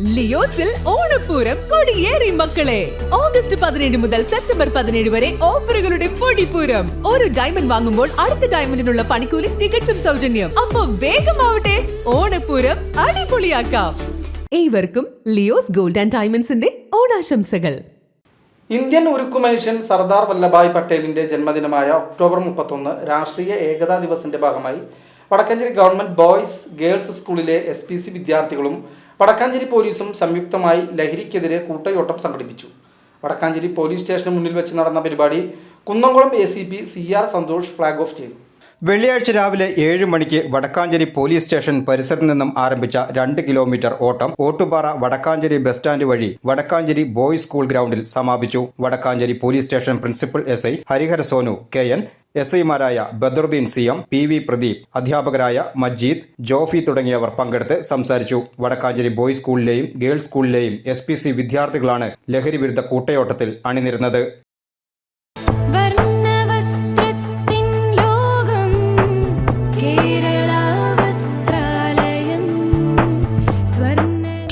ലിയോസിൽ ഓണപ്പൂരം കൊടിയേറി മക്കളെ. ഓഗസ്റ്റ് പതിനേഴ് മുതൽ സെപ്റ്റംബർ പതിനേഴ് വരെ ഓഫറുകളുടെ പൊടിപ്പൂരം. ഒരു ഡയമണ്ട് വാങ്ങുമ്പോൾ അടുത്ത ഡയമണ്ടിനുള്ള പണിക്കൂലി തികച്ചും സൗജന്യം. അപ്പൊ വേഗമാവട്ടെ ഓണപ്പൂരം അടിപൊളിയാക്കാം. ഏവർക്കും ലിയോസ് ഗോൾഡ് ആൻഡ് ഡയമണ്ട്സിന്റെ ഓണാശംസകൾ. ഇന്ത്യൻ ഉരുക്കു മനുഷ്യൻ സർദാർ വല്ലഭായ് പട്ടേലിന്റെ ജന്മദിനമായ ഒക്ടോബർ മുപ്പത്തൊന്ന് രാഷ്ട്രീയ ഏകതാ ദിവസിന്റെ ഭാഗമായി വടക്കഞ്ചേരി ഗവൺമെന്റ് ബോയ്സ് ഗേൾസ് സ്കൂളിലെ എസ് വിദ്യാർത്ഥികളും വടക്കാഞ്ചേരി പോലീസും സംയുക്തമായി ലഹരിക്കെതിരെ കൂട്ടയോട്ടം സംഘടിപ്പിച്ചു. വടക്കാഞ്ചേരി പോലീസ് സ്റ്റേഷന് മുന്നിൽ വെച്ച് നടന്ന പരിപാടി Kunnamkulam A C P C R Santhosh flag off ചെയ്തു. വെള്ളിയാഴ്ച രാവിലെ ഏഴ് മണിക്ക് വടക്കാഞ്ചേരി പോലീസ് സ്റ്റേഷൻ പരിസരത്ത് നിന്നും ആരംഭിച്ച രണ്ട് കിലോമീറ്റർ ഓട്ടം ഓട്ടുപാറ വടക്കാഞ്ചേരി ബസ് സ്റ്റാൻഡ് വഴി വടക്കാഞ്ചേരി ബോയ്സ് സ്കൂൾ ഗ്രൗണ്ടിൽ സമാപിച്ചു. Vadakkanchery police station principal S I Harihara Sonu K N S ഐമാരായ Badaruddin C M P V Pradeep അധ്യാപകരായ മജീദ് ജോഫി തുടങ്ങിയവർ പങ്കെടുത്ത് സംസാരിച്ചു. വടക്കാഞ്ചേരി ബോയ്സ് സ്കൂളിലെയും ഗേൾസ് സ്കൂളിലെയും എസ് വിദ്യാർത്ഥികളാണ് ലഹരി വിരുദ്ധ കൂട്ടയോട്ടത്തിൽ അണിനിരുന്നത്.